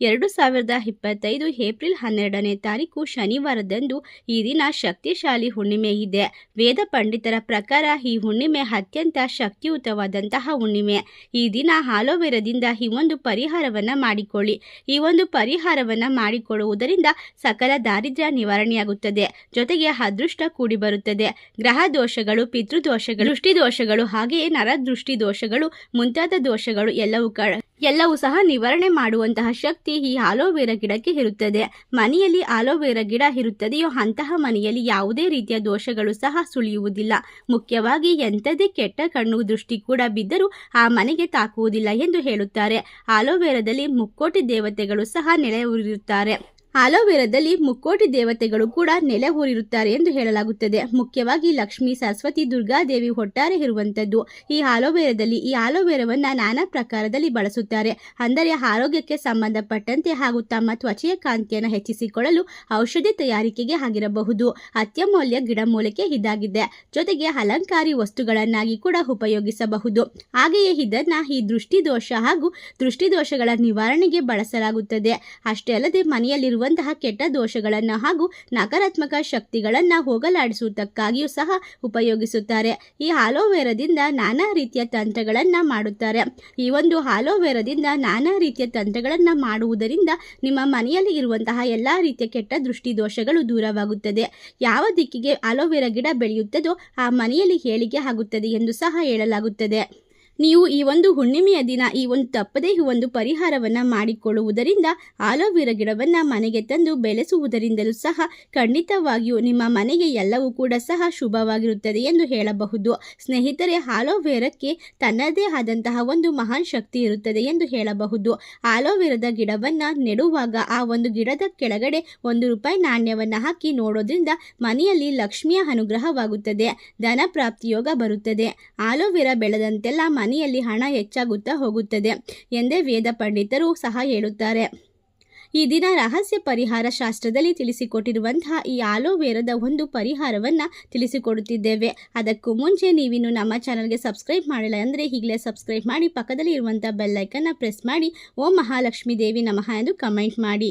ಎರಡು ಸಾವಿರದ ಇಪ್ಪತ್ತೈದು ಏಪ್ರಿಲ್ ಹನ್ನೆರಡನೇ ತಾರೀಕು ಶನಿವಾರದಂದು ಈ ದಿನ ಶಕ್ತಿಶಾಲಿ ಹುಣ್ಣಿಮೆ ಇದೆ. ವೇದ ಪಂಡಿತರ ಪ್ರಕಾರ ಈ ಹುಣ್ಣಿಮೆ ಅತ್ಯಂತ ಶಕ್ತಿಯುತವಾದಂತಹ ಹುಣ್ಣಿಮೆ. ಈ ದಿನ ಆಲೋವೆರದಿಂದ ಈ ಒಂದು ಪರಿಹಾರವನ್ನು ಮಾಡಿಕೊಳ್ಳಿ. ಈ ಒಂದು ಪರಿಹಾರವನ್ನು ಮಾಡಿಕೊಳ್ಳುವುದರಿಂದ ಸಕಲ ದಾರಿದ್ರ್ಯ ನಿವಾರಣೆಯಾಗುತ್ತದೆ. ಜೊತೆಗೆ ಅದೃಷ್ಟ ಕೂಡಿ ಬರುತ್ತದೆ ಗ್ರಹ ದೋಷಗಳು, ಪಿತೃದೋಷಗಳು ದೋಷಗಳು ಹಾಗೆಯೇ ನರದೃಷ್ಟಿ ದೋಷಗಳು ಮುಂತಾದ ದೋಷಗಳು ಎಲ್ಲವೂ ಎಲ್ಲವೂ ಸಹ ನಿವಾರಣೆ ಮಾಡುವಂತಹ ಶಕ್ತಿ ಈ ಆಲೋವೆರಾ ಗಿಡಕ್ಕೆ ಇರುತ್ತದೆ. ಮನೆಯಲ್ಲಿ ಆಲೋವೆರಾ ಗಿಡ ಇರುತ್ತದೆಯೋ ಅಂತಹ ಮನೆಯಲ್ಲಿ ಯಾವುದೇ ರೀತಿಯ ದೋಷಗಳು ಸಹ ಸುಳಿಯುವುದಿಲ್ಲ. ಮುಖ್ಯವಾಗಿ ಎಂಥದೇ ಕೆಟ್ಟ ಕಣ್ಣು ದೃಷ್ಟಿ ಕೂಡ ಬಿದ್ದರೂ ಆ ಮನೆಗೆ ತಾಕುವುದಿಲ್ಲ ಎಂದು ಹೇಳುತ್ತಾರೆ. ಆಲೋವೆರಾದಲ್ಲಿ ಮುಕ್ಕೋಟಿ ದೇವತೆಗಳು ಸಹ ನೆಲೆಯೂರಿರುತ್ತಾರೆ. ಆಲೋವೆರಾದಲ್ಲಿ ಮುಕ್ಕೋಟಿ ದೇವತೆಗಳು ಕೂಡ ನೆಲೆ ಹೂರಿರುತ್ತಾರೆ ಎಂದು ಹೇಳಲಾಗುತ್ತದೆ. ಮುಖ್ಯವಾಗಿ ಲಕ್ಷ್ಮಿ, ಸರಸ್ವತಿ ದುರ್ಗಾದೇವಿ ಒಟ್ಟಾರೆ ಇರುವಂಥದ್ದು. ಈ ಆಲೋವೆರಾದಲ್ಲಿ ಈ ಆಲೋವೆರಾವನ್ನ ನಾನಾ ಪ್ರಕಾರದಲ್ಲಿ ಬಳಸುತ್ತಾರೆ. ಅಂದರೆ ಆರೋಗ್ಯಕ್ಕೆ ಸಂಬಂಧಪಟ್ಟಂತೆ ಹಾಗೂ ತಮ್ಮ ತ್ವಚೆಯ ಕಾಂತಿಯನ್ನು ಹೆಚ್ಚಿಸಿಕೊಳ್ಳಲು ಔಷಧಿ ತಯಾರಿಕೆಗೆ ಆಗಿರಬಹುದು. ಅತ್ಯಮೂಲ್ಯ ಗಿಡಮೂಲಿಕೆ ಇದಾಗಿದೆ. ಜೊತೆಗೆ ಅಲಂಕಾರಿ ವಸ್ತುಗಳನ್ನಾಗಿ ಕೂಡ ಉಪಯೋಗಿಸಬಹುದು. ಹಾಗೆಯೇ ಇದನ್ನ ಈ ದೃಷ್ಟಿದೋಷ ಹಾಗೂ ದೃಷ್ಟಿದೋಷಗಳ ನಿವಾರಣೆಗೆ ಬಳಸಲಾಗುತ್ತದೆ. ಅಷ್ಟೇ ಅಲ್ಲದೆ ಮನೆಯಲ್ಲಿರುವ ಕೆಟ್ಟ ದೋಷಗಳನ್ನು ಹಾಗೂ ನಕಾರಾತ್ಮಕ ಶಕ್ತಿಗಳನ್ನು ಹೋಗಲಾಡಿಸುವುದಕ್ಕಾಗಿಯೂ ಸಹ ಉಪಯೋಗಿಸುತ್ತಾರೆ. ಈ ಆಲೋವೆರಾದಿಂದ ನಾನಾ ರೀತಿಯ ತಂತ್ರಗಳನ್ನು ಮಾಡುತ್ತಾರೆ. ಈ ಒಂದು ಆಲೋವೆರಾದಿಂದ ನಾನಾ ರೀತಿಯ ತಂತ್ರಗಳನ್ನು ಮಾಡುವುದರಿಂದ ನಿಮ್ಮ ಮನೆಯಲ್ಲಿ ಇರುವಂತಹ ಎಲ್ಲ ರೀತಿಯ ಕೆಟ್ಟ ದೃಷ್ಟಿ ದೋಷಗಳು ದೂರವಾಗುತ್ತದೆ. ಯಾವ ದಿಕ್ಕಿಗೆ ಆಲೋವೆರಾ ಗಿಡ ಬೆಳೆಯುತ್ತದೋ ಆ ಮನೆಯಲ್ಲಿ ಹೇಳಿಕೆ ಆಗುತ್ತದೆ ಎಂದು ಸಹ ಹೇಳಲಾಗುತ್ತದೆ. ನೀವು ಈ ಒಂದು ಹುಣ್ಣಿಮೆಯ ದಿನ, ಈ ಒಂದು ತಪ್ಪದೇ ಒಂದು ಪರಿಹಾರವನ್ನು ಮಾಡಿಕೊಳ್ಳುವುದರಿಂದ ಆಲೋವೆರಾ ಗಿಡವನ್ನು ಮನೆಗೆ ತಂದು ಬೆಳೆಸುವುದರಿಂದಲೂ ಸಹ ಖಂಡಿತವಾಗಿಯೂ ನಿಮ್ಮ ಮನೆಗೆ ಎಲ್ಲವೂ ಕೂಡ ಸಹ ಶುಭವಾಗಿರುತ್ತದೆ ಎಂದು ಹೇಳಬಹುದು. ಸ್ನೇಹಿತರೆ, ಆಲೋವೆರಾಕ್ಕೆ ತನ್ನದೇ ಆದಂತಹ ಒಂದು ಮಹಾನ್ ಶಕ್ತಿ ಇರುತ್ತದೆ ಎಂದು ಹೇಳಬಹುದು. ಆಲೋವೆರದ ಗಿಡವನ್ನು ನೆಡುವಾಗ ಆ ಒಂದು ಗಿಡದ ಕೆಳಗಡೆ ಒಂದು ರೂಪಾಯಿ ನಾಣ್ಯವನ್ನು ಹಾಕಿ ನೋಡೋದ್ರಿಂದ ಮನೆಯಲ್ಲಿ ಲಕ್ಷ್ಮಿಯ ಅನುಗ್ರಹವಾಗುತ್ತದೆ ಧನ ಪ್ರಾಪ್ತಿಯೋಗ ಬರುತ್ತದೆ. ಆಲೋವೆರಾ ಬೆಳೆದಂತೆಲ್ಲ ಮನೆಯಲ್ಲಿ ಹಣ ಹೆಚ್ಚಾಗುತ್ತಾ ಹೋಗುತ್ತದೆ ಎಂದೇ ವೇದ ಪಂಡಿತರು ಸಹ ಹೇಳುತ್ತಾರೆ. ಈ ದಿನ ರಹಸ್ಯ ಪರಿಹಾರ ಶಾಸ್ತ್ರದಲ್ಲಿ ತಿಳಿಸಿಕೊಟ್ಟಿರುವಂತಹ ಈ ಆಲೋವೇರದ ಒಂದು ಪರಿಹಾರವನ್ನು ತಿಳಿಸಿಕೊಡುತ್ತಿದ್ದೇವೆ. ಅದಕ್ಕೂ ಮುಂಚೆ ನೀವಿನ್ನು ನಮ್ಮ ಚಾನಲ್ಗೆ ಸಬ್ಸ್ಕ್ರೈಬ್ ಮಾಡಿಲ್ಲ ಅಂದರೆ ಈಗಲೇ ಸಬ್ಸ್ಕ್ರೈಬ್ ಮಾಡಿ ಪಕ್ಕದಲ್ಲಿ ಇರುವಂಥ ಬೆಲ್ಲೈಕನ್ನು ಪ್ರೆಸ್ ಮಾಡಿ. ಓಂ ಮಹಾಲಕ್ಷ್ಮೀ ದೇವಿ ನಮಃ ಎಂದು ಕಮೆಂಟ್ ಮಾಡಿ.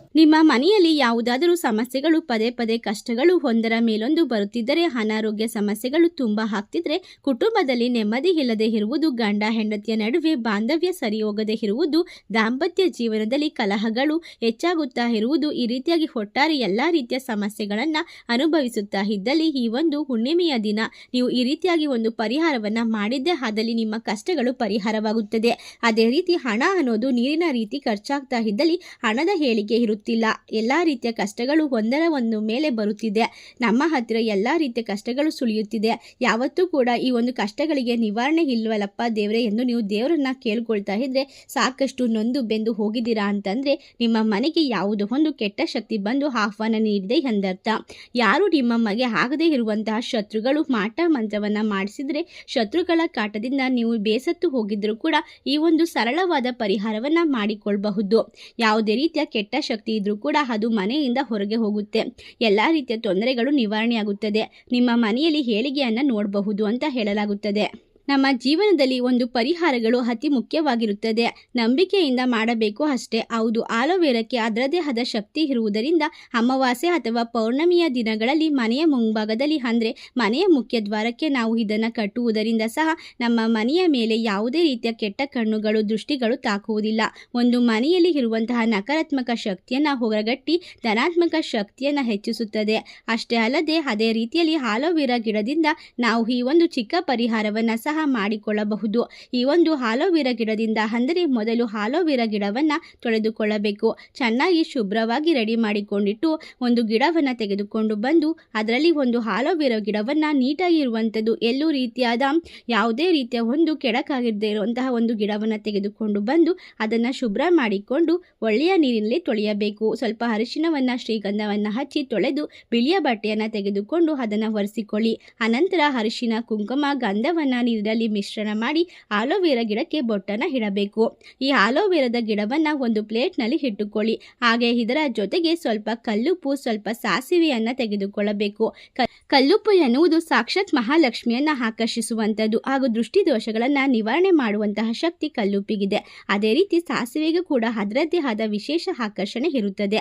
ನಿಮ್ಮ ಮನೆಯಲ್ಲಿ ಯಾವುದಾದರೂ ಸಮಸ್ಯೆಗಳು, ಪದೇ ಪದೇ ಕಷ್ಟಗಳು ಒಂದರ ಮೇಲೊಂದು ಬರುತ್ತಿದ್ದರೆ, ಅನಾರೋಗ್ಯ ಸಮಸ್ಯೆಗಳು ತುಂಬಾ ಹಾಕ್ತಿದ್ರೆ ಕುಟುಂಬದಲ್ಲಿ ನೆಮ್ಮದಿ ಇಲ್ಲದೆ ಇರುವುದು, ಗಂಡ ಹೆಂಡತಿಯ ನಡುವೆ ಬಾಂಧವ್ಯ ಸರಿ ಹೋಗದೆ ಇರುವುದು, ದಾಂಪತ್ಯ ಜೀವನದಲ್ಲಿ ಕಲಹಗಳು ಹೆಚ್ಚಾಗುತ್ತಾ ಇರುವುದು, ಈ ರೀತಿಯಾಗಿ ಒಟ್ಟಾರೆ ಎಲ್ಲ ರೀತಿಯ ಸಮಸ್ಯೆಗಳನ್ನು ಅನುಭವಿಸುತ್ತಾ ಇದ್ದಲ್ಲಿ ಈ ಒಂದು ಹುಣ್ಣಿಮೆಯ ದಿನ ನೀವು ಈ ರೀತಿಯಾಗಿ ಒಂದು ಪರಿಹಾರವನ್ನ ಮಾಡಿದ್ದೇ, ಆದಲ್ಲಿ ನಿಮ್ಮ ಕಷ್ಟಗಳು ಪರಿಹಾರವಾಗುತ್ತದೆ. ಅದೇ ರೀತಿ ಹಣ ಅನ್ನೋದು ನೀರಿನ ರೀತಿ ಖರ್ಚಾಗ್ತಾ ಇದ್ದಲ್ಲಿ ಹಣದ ಹೇಳಿಕೆ ಇರುತ್ತದೆ. ಗೊತ್ತಿಲ್ಲ ಎಲ್ಲ ರೀತಿಯ ಕಷ್ಟಗಳು ಒಂದರ ಒಂದು ಮೇಲೆ ಬರುತ್ತಿದೆ. ನಮ್ಮ ಹತ್ತಿರ ಎಲ್ಲ ರೀತಿಯ ಕಷ್ಟಗಳು ಸುಳಿಯುತ್ತಿದೆ. ಯಾವತ್ತೂ ಕೂಡ ಈ ಒಂದು ಕಷ್ಟಗಳಿಗೆ ನಿವಾರಣೆ ಇಲ್ವಲ್ಲಪ್ಪ ದೇವರೇ ಎಂದು ನೀವು ದೇವರನ್ನ ಕೇಳ್ಕೊಳ್ತಾ ಇದ್ರೆ ಸಾಕಷ್ಟು ನೊಂದು ಬೆಂದು ಹೋಗಿದ್ದೀರಾ ಅಂತಂದ್ರೆ ನಿಮ್ಮ ಮನೆಗೆ ಯಾವುದೋ ಒಂದು ಕೆಟ್ಟ ಶಕ್ತಿ ಬಂದು ಆಹ್ವಾನ ನೀಡಿದೆ ಎಂದರ್ಥ. ಯಾರು ನಿಮ್ಮ ಮಗೆ ಆಗದೇ ಇರುವಂತಹ ಶತ್ರುಗಳು ಮಾಟ ಮಂತ್ರವನ್ನ ಮಾಡಿಸಿದ್ರೆ ಶತ್ರುಗಳ ಕಾಟದಿಂದ ನೀವು ಬೇಸತ್ತು ಹೋಗಿದ್ರು ಕೂಡ ಈ ಒಂದು ಸರಳವಾದ ಪರಿಹಾರವನ್ನ ಮಾಡಿಕೊಳ್ಳಬಹುದು ಯಾವುದೇ ರೀತಿಯ ಕೆಟ್ಟ ಶಕ್ತಿ ಇದ್ರೂ ಕೂಡ ಅದು ಮನೆಯಿಂದ ಹೊರಗೆ ಹೋಗುತ್ತೆ. ಎಲ್ಲ ರೀತಿಯ ತೊಂದರೆಗಳು ನಿವಾರಣೆಯಾಗುತ್ತದೆ. ನಿಮ್ಮ ಮನೆಯಲ್ಲಿ ಏಳಿಗೆಯನ್ನು ನೋಡಬಹುದು ಅಂತ ಹೇಳಲಾಗುತ್ತದೆ. ನಮ್ಮ ಜೀವನದಲ್ಲಿ ಒಂದು ಪರಿಹಾರಗಳು ಅತಿ ಮುಖ್ಯವಾಗಿರುತ್ತದೆ. ನಂಬಿಕೆಯಿಂದ ಮಾಡಬೇಕು ಅಷ್ಟೇ. ಹೌದು, ಆಲೋವೇರಕ್ಕೆ ಅದರದೇ ಆದ ಶಕ್ತಿ ಇರುವುದರಿಂದ ಅಮಾವಾಸ್ಯೆ ಅಥವಾ ಪೌರ್ಣಮಿಯ ದಿನಗಳಲ್ಲಿ ಮನೆಯ ಮುಂಭಾಗದಲ್ಲಿ ಅಂದರೆ ಮನೆಯ ಮುಖ್ಯ ದ್ವಾರಕ್ಕೆ ನಾವು ಇದನ್ನು ಕಟ್ಟುವುದರಿಂದ ಸಹ ನಮ್ಮ ಮನೆಯ ಮೇಲೆ ಯಾವುದೇ ರೀತಿಯ ಕೆಟ್ಟ ಕಣ್ಣುಗಳು, ದೃಷ್ಟಿಗಳು ತಾಕುವುದಿಲ್ಲ. ಒಂದು ಮನೆಯಲ್ಲಿ ಇರುವಂತಹ ನಕಾರಾತ್ಮಕ ಶಕ್ತಿಯನ್ನು ಹೊರಗಟ್ಟಿ ಧನಾತ್ಮಕ ಶಕ್ತಿಯನ್ನು ಹೆಚ್ಚಿಸುತ್ತದೆ. ಅಷ್ಟೇ ಅಲ್ಲದೆ ಅದೇ ರೀತಿಯಲ್ಲಿ ಆಲೋವೆರಾ ಗಿಡದಿಂದ ನಾವು ಈ ಒಂದು ಚಿಕ್ಕ ಪರಿಹಾರವನ್ನು ಮಾಡಿಕೊಳ್ಳಬಹುದು. ಈ ಒಂದು ಆಲೋವೆರಾ ಗಿಡದಿಂದ ಅಂದರೆ ಮೊದಲು ಆಲೋವೆರಾ ಗಿಡವನ್ನು ತೊಳೆದುಕೊಳ್ಳಬೇಕು. ಚೆನ್ನಾಗಿ ಶುಭ್ರವಾಗಿ ರೆಡಿ ಮಾಡಿಕೊಂಡಿಟ್ಟು ಒಂದು ಗಿಡವನ್ನು ತೆಗೆದುಕೊಂಡು ಬಂದು ಅದರಲ್ಲಿ ಒಂದು ಆಲೋವೆರಾ ಗಿಡವನ್ನು ನೀಟಾಗಿ ಇರುವಂಥದ್ದು ಎಲ್ಲೂ ರೀತಿಯಾದ ಯಾವುದೇ ರೀತಿಯ ಒಂದು ಕೆಡಕಾಗಿರದೇ ಇರುವಂತಹ ಒಂದು ಗಿಡವನ್ನು ತೆಗೆದುಕೊಂಡು ಬಂದು ಅದನ್ನು ಶುಭ್ರ ಮಾಡಿಕೊಂಡು ಒಳ್ಳೆಯ ನೀರಿನಲ್ಲಿ ತೊಳೆಯಬೇಕು. ಸ್ವಲ್ಪ ಅರಿಶಿನವನ್ನು ಶ್ರೀಗಂಧವನ್ನು ಹಚ್ಚಿ ತೊಳೆದು ಬಿಳಿಯ ಬಟ್ಟೆಯನ್ನು ತೆಗೆದುಕೊಂಡು ಅದನ್ನು ಒರೆಸಿಕೊಳ್ಳಿ. ಅನಂತರ ಅರಿಶಿನ ಕುಂಕುಮ, ಗಂಧವನ್ನು ನೀರಿನಲ್ಲಿ ನೀರಿನಲ್ಲಿ ಮಿಶ್ರಣ ಮಾಡಿ ಆಲೋವೆರಾ ಗಿಡಕ್ಕೆ ಬೊಟ್ಟನ್ನು ಇಡಬೇಕು. ಈ ಆಲೋವೆರಾದ ಗಿಡವನ್ನು ಒಂದು ಪ್ಲೇಟ್ನಲ್ಲಿ ಇಟ್ಟುಕೊಳ್ಳಿ. ಹಾಗೆ ಇದರ ಜೊತೆಗೆ ಸ್ವಲ್ಪ ಕಲ್ಲುಪ್ಪು, ಸ್ವಲ್ಪ ಸಾಸಿವೆಯನ್ನು ತೆಗೆದುಕೊಳ್ಳಬೇಕು. ಕಲ್ಲುಪ್ಪು ಎನ್ನುವುದು ಸಾಕ್ಷಾತ್ ಮಹಾಲಕ್ಷ್ಮಿಯನ್ನ ಆಕರ್ಷಿಸುವಂಥದ್ದು ಹಾಗೂ ದೃಷ್ಟಿ ದೋಷಗಳನ್ನು ನಿವಾರಣೆ ಮಾಡುವಂತಹ ಶಕ್ತಿ ಕಲ್ಲುಪ್ಪಿಗಿದೆ. ಅದೇ ರೀತಿ ಸಾಸಿವೆಗೂ ಕೂಡ ಅದರದ್ದೇ ಆದ ವಿಶೇಷ ಆಕರ್ಷಣೆ ಇರುತ್ತದೆ.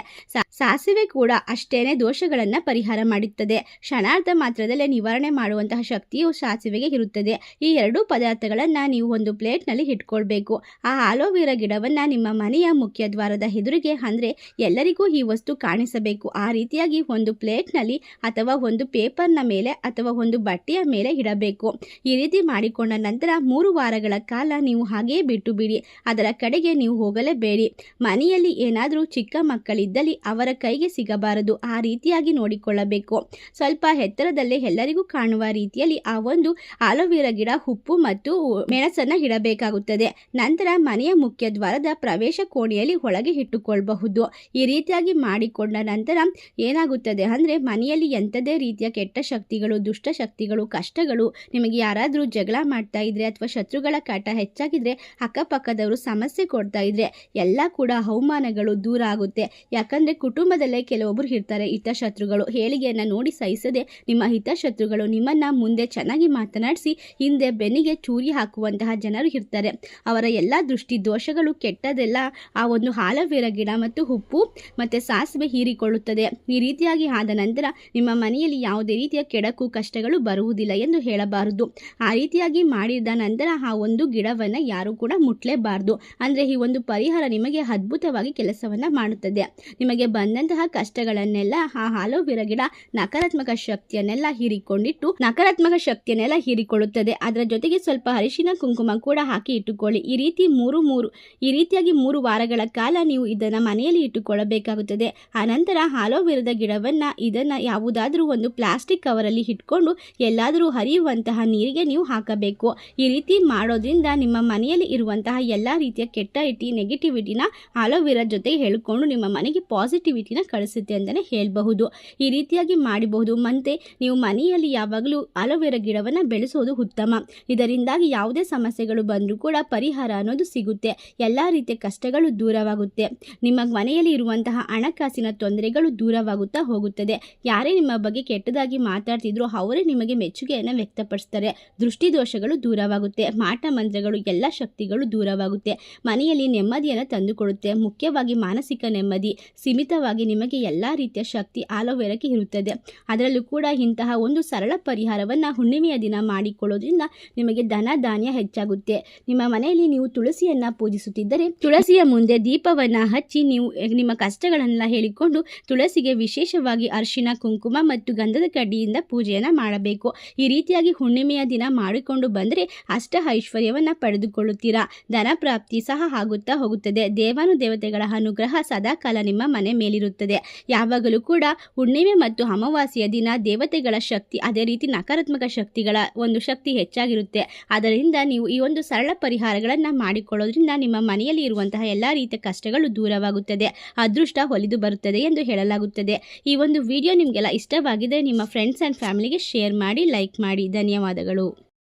ಸಾಸಿವೆ ಕೂಡ ಅಷ್ಟೇನೆ ದೋಷಗಳನ್ನು ಪರಿಹಾರ ಮಾಡುತ್ತದೆ. ಕ್ಷಣಾರ್ಧ ಮಾತ್ರದಲ್ಲೇ ನಿವಾರಣೆ ಮಾಡುವಂತಹ ಶಕ್ತಿಯು ಸಾಸಿವೆಗೆ ಇರುತ್ತದೆ. ಎರಡೂ ಪದಾರ್ಥಗಳನ್ನು ನೀವು ಒಂದು ಪ್ಲೇಟ್ನಲ್ಲಿ ಇಟ್ಕೊಳ್ಬೇಕು. ಆ ಆಲೋವೆರಾ ಗಿಡವನ್ನು ನಿಮ್ಮ ಮನೆಯ ಮುಖ್ಯ ದ್ವಾರದ ಎದುರಿಗೆ ಅಂದರೆ ಎಲ್ಲರಿಗೂ ಈ ವಸ್ತು ಕಾಣಿಸಬೇಕು. ಆ ರೀತಿಯಾಗಿ ಒಂದು ಪ್ಲೇಟ್ನಲ್ಲಿ ಅಥವಾ ಒಂದು ಪೇಪರ್ನ ಮೇಲೆ ಅಥವಾ ಒಂದು ಬಟ್ಟೆಯ ಮೇಲೆ ಇಡಬೇಕು. ಈ ರೀತಿ ಮಾಡಿಕೊಂಡ ನಂತರ ಮೂರು ವಾರಗಳ ಕಾಲ ನೀವು ಹಾಗೆಯೇ ಬಿಟ್ಟು ಬಿಡಿ ಅದರ ಕಡೆಗೆ ನೀವು ಹೋಗಲೇಬೇಡಿ. ಮನೆಯಲ್ಲಿ ಏನಾದರೂ ಚಿಕ್ಕ ಮಕ್ಕಳಿದ್ದಲ್ಲಿ ಅವರ ಕೈಗೆ ಸಿಗಬಾರದು. ಆ ರೀತಿಯಾಗಿ ನೋಡಿಕೊಳ್ಳಬೇಕು. ಸ್ವಲ್ಪ ಎತ್ತರದಲ್ಲೇ ಎಲ್ಲರಿಗೂ ಕಾಣುವ ರೀತಿಯಲ್ಲಿ ಆ ಒಂದು ಆಲೋವೆರಾ ಗಿಡ ಉಪ್ಪು ಮತ್ತು ಮೆಣಸನ್ನು ಇಡಬೇಕಾಗುತ್ತದೆ. ನಂತರ ಮನೆಯ ಮುಖ್ಯ ದ್ವಾರದ ಪ್ರವೇಶ ಕೋಣೆಯಲ್ಲಿ ಒಳಗೆ ಇಟ್ಟುಕೊಳ್ಳಬಹುದು ಈ ರೀತಿಯಾಗಿ ಮಾಡಿಕೊಂಡ ನಂತರ ಏನಾಗುತ್ತದೆ ಅಂದರೆ ಮನೆಯಲ್ಲಿ ಎಂಥದೇ ರೀತಿಯ ಕೆಟ್ಟ ಶಕ್ತಿಗಳು, ದುಷ್ಟ ಶಕ್ತಿಗಳು, ಕಷ್ಟಗಳು ನಿಮಗೆ ಯಾರಾದರೂ ಜಗಳ ಮಾಡ್ತಾ ಇದ್ರೆ ಅಥವಾ ಶತ್ರುಗಳ ಕಾಟ ಹೆಚ್ಚಾಗಿದ್ರೆ ಅಕ್ಕಪಕ್ಕದವರು ಸಮಸ್ಯೆ ಕೊಡ್ತಾ ಇದ್ರೆ ಎಲ್ಲ ಕೂಡ ಅವಮಾನಗಳು ದೂರ ಆಗುತ್ತೆ. ಯಾಕಂದರೆ ಕುಟುಂಬದಲ್ಲೇ ಕೆಲವೊಬ್ಬರು ಇರ್ತಾರೆ ಹಿತಶತ್ರುಗಳು ಹೇಳಿಗೆಯನ್ನು ನೋಡಿ ಸಹಿಸದೆ ನಿಮ್ಮ ಹಿತಶತ್ರುಗಳು ನಿಮ್ಮನ್ನು ಮುಂದೆ ಚೆನ್ನಾಗಿ ಮಾತನಾಡಿಸಿ, ಹಿಂದೆ ಬೆನ್ನಿಗೆ ಚೂರಿ ಹಾಕುವಂತಹ ಜನರು ಇರ್ತಾರೆ. ಅವರ ಎಲ್ಲ ದೃಷ್ಟಿ ದೋಷಗಳು ಕೆಟ್ಟದೆಲ್ಲ ಆ ಒಂದು ಹಾಲವೇರ ಗಿಡ ಮತ್ತು ಉಪ್ಪು ಮತ್ತು ಸಾಸಿವೆ ಹೀರಿಕೊಳ್ಳುತ್ತದೆ. ಈ ರೀತಿಯಾಗಿ ಆದ ನಂತರ ನಿಮ್ಮ ಮನೆಯಲ್ಲಿ ಯಾವುದೇ ರೀತಿಯ ಕೆಡಕು ಕಷ್ಟಗಳು ಬರುವುದಿಲ್ಲ ಎಂದು ಹೇಳಬಾರದು. ಆ ರೀತಿಯಾಗಿ ಮಾಡಿದ ನಂತರ ಆ ಒಂದು ಗಿಡವನ್ನು ಯಾರು ಕೂಡ ಮುಟ್ಲೇಬಾರದು. ಅಂದರೆ ಈ ಒಂದು ಪರಿಹಾರ ನಿಮಗೆ ಅದ್ಭುತವಾಗಿ ಕೆಲಸವನ್ನು ಮಾಡುತ್ತದೆ. ನಿಮಗೆ ಬಂದಂತಹ ಕಷ್ಟಗಳನ್ನೆಲ್ಲ ಆ ಹಾಲೋವಿರ ಗಿಡ ನಕಾರಾತ್ಮಕ ಶಕ್ತಿಯನ್ನೆಲ್ಲ ಹೀರಿಕೊಂಡಿಟ್ಟು ನಕಾರಾತ್ಮಕ ಶಕ್ತಿಯನ್ನೆಲ್ಲ ಹೀರಿಕೊಳ್ಳುತ್ತದೆ. ಅದರ ಜೊತೆಗೆ ಸ್ವಲ್ಪ ಅರಿಶಿನ ಕುಂಕುಮ ಕೂಡ ಹಾಕಿ ಇಟ್ಟುಕೊಳ್ಳಿ. ಈ ರೀತಿ ಮೂರು ಮೂರು, ಈ ರೀತಿಯಾಗಿ ಮೂರು ವಾರಗಳ ಕಾಲ ನೀವು ಇದನ್ನು ಮನೆಯಲ್ಲಿ ಇಟ್ಟುಕೊಳ್ಳಬೇಕಾಗುತ್ತದೆ. ಆನಂತರ ಆಲೋವೆರಾದ ಗಿಡವನ್ನು ಇದನ್ನು ಯಾವುದಾದರೂ ಒಂದು ಪ್ಲಾಸ್ಟಿಕ್ ಕವರಲ್ಲಿ ಇಟ್ಕೊಂಡು ಎಲ್ಲಾದರೂ ಹರಿಯುವಂತಹ ನೀರಿಗೆ ನೀವು ಹಾಕಬೇಕು. ಈ ರೀತಿ ಮಾಡೋದ್ರಿಂದ ನಿಮ್ಮ ಮನೆಯಲ್ಲಿ ಇರುವಂತಹ ಎಲ್ಲ ರೀತಿಯ ಕೆಟ್ಟ ಇಟಿ, ನೆಗೆಟಿವಿಟಿನ ಆಲೋವೆರಾ ಜೊತೆಗೆ ಹೇಳಿಕೊಂಡು ನಿಮ್ಮ ಮನೆಗೆ ಪಾಸಿಟಿವಿಟಿನ ಕಳಿಸುತ್ತೆ ಅಂತಲೇ ಹೇಳಬಹುದು. ಈ ರೀತಿಯಾಗಿ ಮಾಡಬಹುದು. ಮತ್ತೆ ನೀವು ಮನೆಯಲ್ಲಿ ಯಾವಾಗಲೂ ಆಲೋವೆರಾ ಗಿಡವನ್ನು ಬೆಳೆಸೋದು ಉತ್ತಮ. ಇದರಿಂದಾಗಿ ಯಾವುದೇ ಸಮಸ್ಯೆಗಳು ಬಂದರೂ ಕೂಡ ಪರಿಹಾರ ಅನ್ನೋದು ಸಿಗುತ್ತೆ. ಎಲ್ಲ ರೀತಿಯ ಕಷ್ಟಗಳು ದೂರವಾಗುತ್ತೆ. ನಿಮ್ಮ ಮನೆಯಲ್ಲಿ ಇರುವಂತಹ ಹಣಕಾಸಿನ ತೊಂದರೆಗಳು ದೂರವಾಗುತ್ತಾ ಹೋಗುತ್ತದೆ. ಯಾರೇ ನಿಮ್ಮ ಬಗ್ಗೆ ಕೆಟ್ಟದಾಗಿ ಮಾತಾಡ್ತಿದ್ರು ಅವರೇ ನಿಮಗೆ ಮೆಚ್ಚುಗೆಯನ್ನು ವ್ಯಕ್ತಪಡಿಸ್ತಾರೆ. ದೃಷ್ಟಿದೋಷಗಳು ದೂರವಾಗುತ್ತೆ. ಮಾಟ ಮಂತ್ರಗಳು, ಎಲ್ಲ ಶಕ್ತಿಗಳು ದೂರವಾಗುತ್ತೆ. ಮನೆಯಲ್ಲಿ ನೆಮ್ಮದಿಯನ್ನು ತಂದುಕೊಡುತ್ತೆ. ಮುಖ್ಯವಾಗಿ ಮಾನಸಿಕ ನೆಮ್ಮದಿ, ಸೀಮಿತವಾಗಿ ನಿಮಗೆ ಎಲ್ಲ ರೀತಿಯ ಶಕ್ತಿ ಆಲೋವೆರಕ್ಕೆ ಇರುತ್ತದೆ. ಅದರಲ್ಲೂ ಕೂಡ ಇಂತಹ ಒಂದು ಸರಳ ಪರಿಹಾರವನ್ನು ಹುಣ್ಣಿಮೆಯ ದಿನ ಮಾಡಿಕೊಳ್ಳೋದ್ರಿಂದ ನಿಮಗೆ ಧನ ಧಾನ್ಯ ಹೆಚ್ಚಾಗುತ್ತೆ. ನಿಮ್ಮ ಮನೆಯಲ್ಲಿ ನೀವು ತುಳಸಿಯನ್ನ ಪೂಜಿಸುತ್ತಿದ್ದರೆ ತುಳಸಿಯ ಮುಂದೆ ದೀಪವನ್ನ ಹಚ್ಚಿ ನೀವು ನಿಮ್ಮ ಕಷ್ಟಗಳನ್ನೆಲ್ಲ ಹೇಳಿಕೊಂಡು ತುಳಸಿಗೆ ವಿಶೇಷವಾಗಿ ಅರಿಶಿನ ಕುಂಕುಮ ಮತ್ತು ಗಂಧದ ಕಡ್ಡಿಯಿಂದ ಪೂಜೆಯನ್ನ ಮಾಡಬೇಕು. ಈ ರೀತಿಯಾಗಿ ಹುಣ್ಣಿಮೆಯ ದಿನ ಮಾಡಿಕೊಂಡು ಬಂದರೆ ಅಷ್ಟ ಐಶ್ವರ್ಯವನ್ನು ಪಡೆದುಕೊಳ್ಳುತ್ತೀರಾ. ಧನ ಪ್ರಾಪ್ತಿ ಸಹ ಆಗುತ್ತಾ ಹೋಗುತ್ತದೆ. ದೇವಾನು ದೇವತೆಗಳ ಅನುಗ್ರಹ ಸದಾಕಾಲ ನಿಮ್ಮ ಮನೆ ಮೇಲಿರುತ್ತದೆ. ಯಾವಾಗಲೂ ಕೂಡ ಹುಣ್ಣಿಮೆ ಮತ್ತು ಅಮಾವಾಸ್ಯೆಯ ದಿನ ದೇವತೆಗಳ ಶಕ್ತಿ, ಅದೇ ರೀತಿ ನಕಾರಾತ್ಮಕ ಶಕ್ತಿಗಳ ಒಂದು ಶಕ್ತಿ ಹೆಚ್ಚಾಗಿರುತ್ತೆ. ಅದರಿಂದ ನೀವು ಈ ಒಂದು ಸರಳ ಪರಿಹಾರಗಳನ್ನು ಮಾಡಿಕೊಳ್ಳೋದ್ರಿಂದ ನಿಮ್ಮ ಮನೆಯಲ್ಲಿ ಇರುವಂತಹ ಎಲ್ಲ ರೀತಿಯ ಕಷ್ಟಗಳು ದೂರವಾಗುತ್ತದೆ. ಅದೃಷ್ಟ ಹೊಲಿದು ಬರುತ್ತದೆ ಎಂದು ಹೇಳಲಾಗುತ್ತದೆ. ಈ ಒಂದು ವಿಡಿಯೋ ನಿಮಗೆಲ್ಲ ಇಷ್ಟವಾಗಿದೆ, ನಿಮ್ಮ ಫ್ರೆಂಡ್ಸ್ ಆ್ಯಂಡ್ ಫ್ಯಾಮಿಲಿಗೆ ಶೇರ್ ಮಾಡಿ ಲೈಕ್ ಮಾಡಿ. ಧನ್ಯವಾದಗಳು.